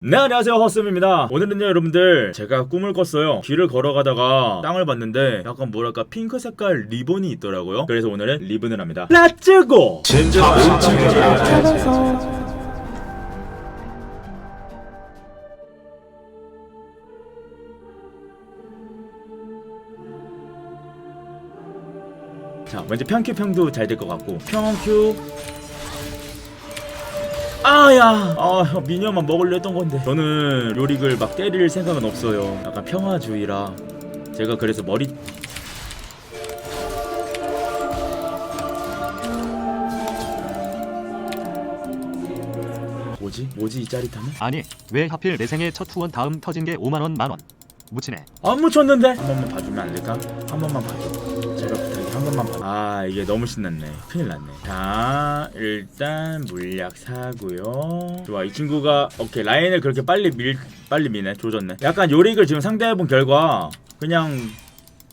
네 안녕하세요. 허쌤입니다. 오늘은요 여러분들 제가 꿈을 꿨어요. 길을 걸어가다가 땅을 봤는데 약간 뭐랄까 핑크 색깔 리본이 있더라고요. 그래서 오늘은 리본을 합니다. 렛츠고 진정한 자 왠지 평큐 평도 잘 될 것 같고. 평큐 아야 아 미녀만 먹으려 했던 건데 저는 요릭을 막 때릴 생각은 없어요 약간 평화주의라 제가 그래서 머리 뭐지? 뭐지 이 짜릿함은? 아니 왜 하필 내 생애 첫 후원 다음 터진 게 5만원 만원 묻히네 안 묻혔는데? 한 번만 봐주면 안 될까? 한 번만 봐줘 제발 번만 봐줘 아 이게 너무 신났네. 큰일 났네. 자 일단 물약 사고요. 좋아 이 친구가 오케이 라인을 그렇게 빨리 밀 빨리 미네. 조졌네. 약간 요릭을 지금 상대해본 결과 그냥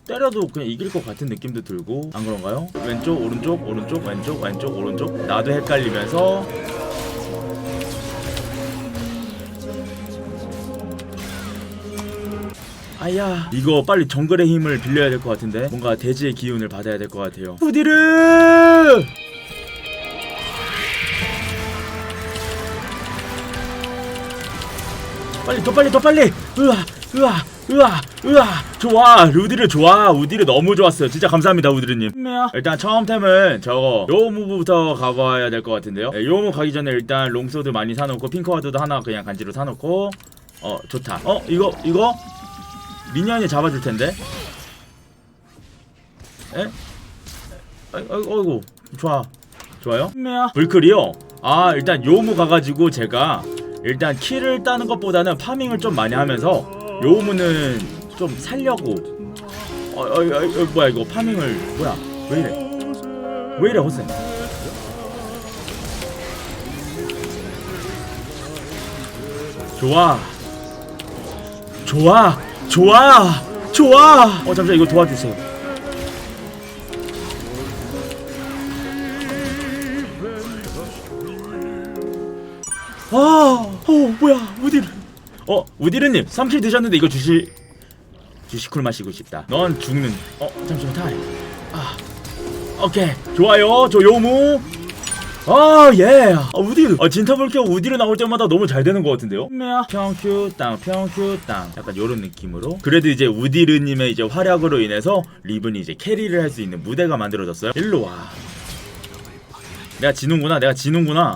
때려도 그냥 이길 것 같은 느낌도 들고. 안 그런가요? 왼쪽 오른쪽 오른쪽 왼쪽 왼쪽 오른쪽. 나도 헷갈리면서 아야. 이거 빨리 정글의 힘을 빌려야 될 것 같은데 뭔가 대지의 기운을 받아야 될 것 같아요. 후디르! 빨리 더 빨리 더 빨리! 으아 으아 으아 으아. 좋아 루디르 좋아. 우디르 너무 좋았어요. 진짜 감사합니다 우디르님. 일단 처음 템은 저거 요무부터 가봐야 될 것 같은데요. 네, 요무 가기 전에 일단 롱소드 많이 사놓고 핑크와드도 하나 그냥 간지로 사놓고. 어 좋다. 어 이거 이거 미니언이 잡아줄 텐데. 에? 아, 아, 어이구 좋아 좋아요? 불클이요. 아 일단 요무 가가지고 제가 일단 키를 따는 것보다는 파밍을 좀 많이 하면서 요무는 좀 살려고. 어, 어, 어, 어 뭐야 이거 파밍을 뭐야 왜 이래? 왜 이래 호쌤? 좋아. 좋아 좋아 좋아. 어 잠시만 이거 도와주세요. 아, 어 뭐야 우디르. 어 우디르님 3킬 드셨는데 이거 주실 주시쿨 마시고 싶다. 넌 죽는 어 잠시만 타임. 아 오케이. 좋아요 저 요무 아, 예. 아, 우디. 아, 진타볼켜 우디로 나올 때마다 너무 잘 되는 것 같은데요? 평큐 땅, 평큐 땅. 약간 요런 느낌으로. 그래도 이제 우디르님의 이제 활약으로 인해서 리븐이 이제 캐리를 할 수 있는 무대가 만들어졌어요. 일로 와. 내가 지는구나. 내가 지는구나.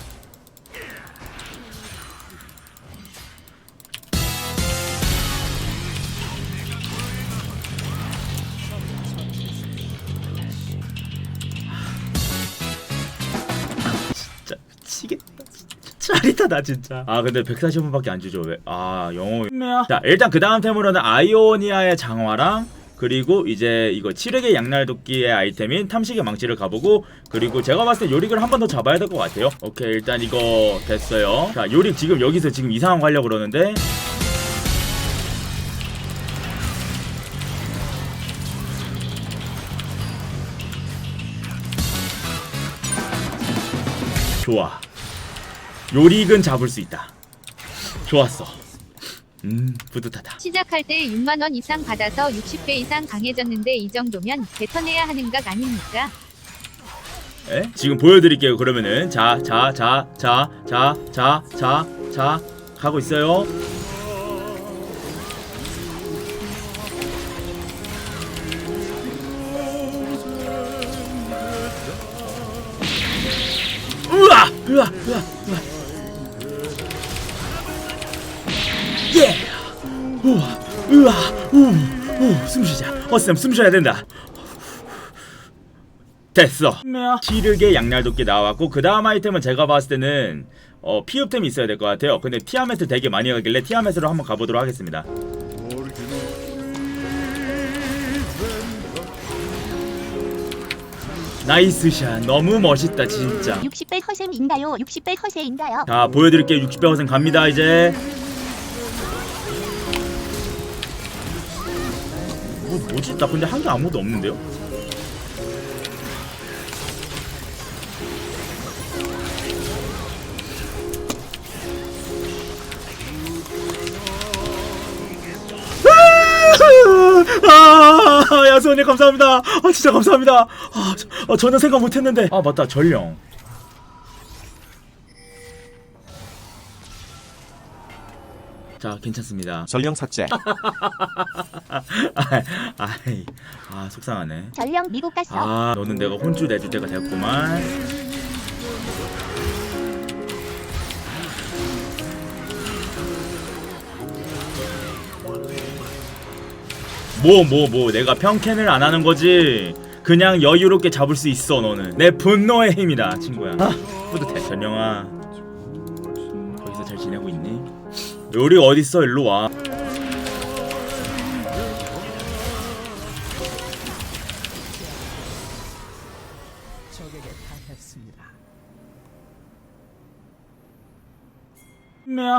짜 짜릿하다 진짜. 아 근데 140원밖에 안 주죠 왜? 아 영어. 자 일단 그 다음 템으로는 아이오니아의 장화랑 그리고 이제 이거 칠흑의 양날도끼의 아이템인 탐식의 망치를 가보고 그리고 제가 봤을 때 요릭을 한 번 더 잡아야 될 것 같아요. 오케이 일단 이거 됐어요. 자 요릭 지금 여기서 지금 이상한 거 하려고 그러는데. 좋아. 요릭은 잡을 수 있다. 좋았어. 음, 뿌듯하다. 시작할 때 6만원 이상 받아서 60배 이상 강해졌는데 이 정도면 뱉어내야 하는 각 아닙니까? 에? 지금 보여드릴게요. 그러면은 자, 자, 자, 자, 자, 자, 자, 자, 가고 있어요. 으아, 으아, 으아, 어쌤, 숨 쉬어야 된다. 됐어. 티르게 양날도끼 나왔고 그 다음 아이템은 제가 봤을 때는 어, 피읍템이 있어야 될 것 같아요. 근데 티아멧을 되게 많이 가길래 티아멧으로 한번 가보도록 하겠습니다. 나이스 샷. 너무 멋있다 진짜. 60배 허셈인가요? 60배 허세인가요? 자 보여드릴게요. 60배 허생 갑니다 이제. 뭐, 뭐지? 나 근데 한 게 아무도 없는데요? 아, 아 야수원님 감사합니다. 아, 진짜 감사합니다. 아, 저, 아 전혀 생각 못했는데. 아, 맞다. 전령. 자, 괜찮습니다. 전령 삭제. 아, 아이, 아, 속상하네. 전령 미국 갔어. 아, 너는 내가 혼주 내줄 때가 됐구만. 뭐, 뭐, 뭐, 내가 평캔을 안 하는 거지. 그냥 여유롭게 잡을 수 있어, 너는. 내 분노의 힘이다, 친구야. 아, 뿌듯해. 전영아. 거기서 잘 지내고 있니? 요리 어딨어, 일로 와.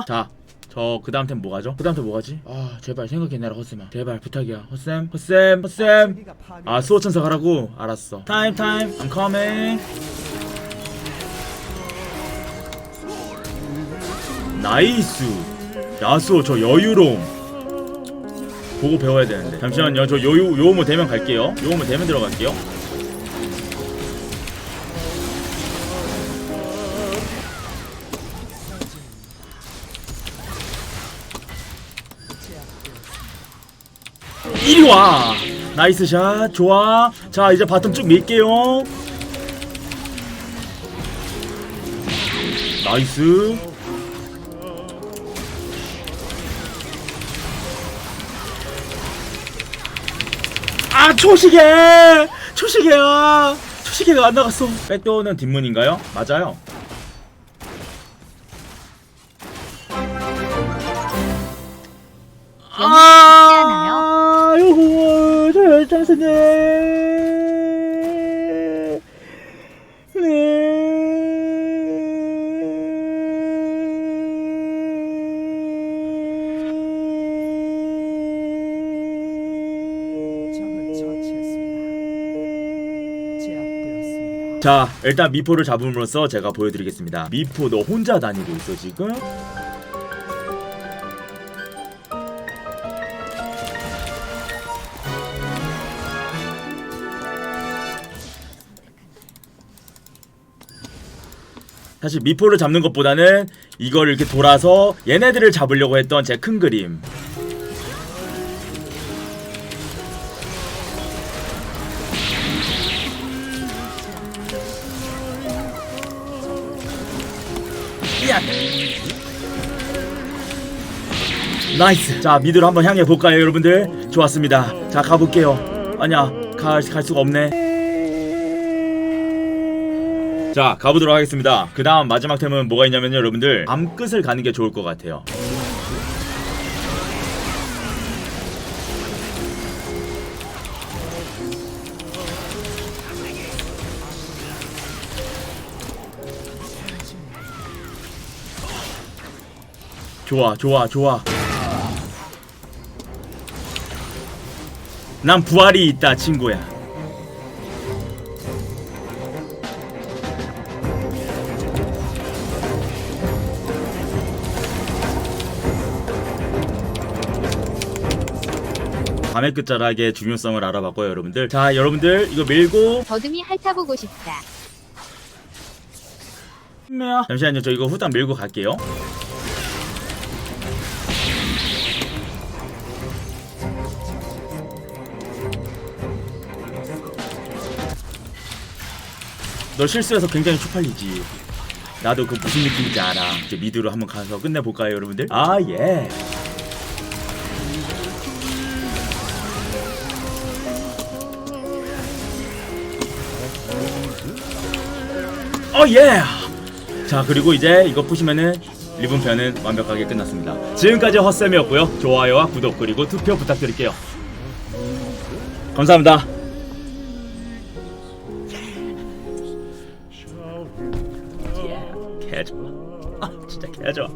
자, 저 그다음 템 뭐가죠? 그다음 템 뭐가지? 아, 제발 생각해내라 헛쌤아. 제발 부탁이야. 헛쌤, 헛쌤, 헛쌤. 아, 수호 천사 가라고. 알았어. 타임, 타임. I'm coming. 나이스. 야수, 저 여유로움. 보고 배워야 되는데. 잠시만요. 저 요요 요모 되면 갈게요. 요모 되면 들어갈게요. 이리 와. 나이스 샷. 좋아. 자, 이제 바텀 쭉 밀게요. 나이스. 아, 초시계! 초시계야! 초시계가 안 나갔어. 백도어는 뒷문인가요? 맞아요. 않아요? 아이고, 저 장사님. 네. 자, 일단 미포를 잡음으로써 제가 보여드리겠습니다. 미포 너 혼자 다니고 있어 지금? 사실 미포를 잡는 것보다는 이걸 이렇게 돌아서 얘네들을 잡으려고 했던 제 큰 그림. 야. 나이스. 자 미드로 한번 향해 볼까요, 여러분들? 좋았습니다. 자 가볼게요. 아니야, 갈, 갈 수가 없네. 자 가보도록 하겠습니다 그 다음 마지막 템은 뭐가 있냐면요 여러분들 암끝을 가는 게 좋을 것 같아요 좋아 좋아 좋아. 난 부활이 있다 친구야. 밤의 끝자락의 중요성을 알아봤고요 여러분들. 자 여러분들 이거 밀고. 더듬이 핥아보고 싶다. 잠시만요 저 이거 후딱 밀고 갈게요 너 실수해서 굉장히 쪽팔리지 나도 그 무슨 느낌인지 알아 이제 미드로 한번 가서 끝내볼까요 여러분들 아예 어 예! 자 그리고 이제 이거 푸시면은 리본 편은 완벽하게 끝났습니다. 지금까지 헛쌤이었고요. 좋아요와 구독 그리고 투표 부탁드릴게요. 감사합니다. 진짜 개 좋아.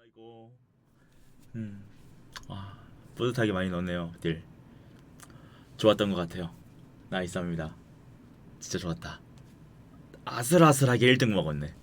아이고. 음. 아 뿌듯하게 많이 넣었네요, 딜. 좋았던 것 같아요. 나이스합니다. 진짜 좋았다. 아슬아슬하게 1등 먹었네.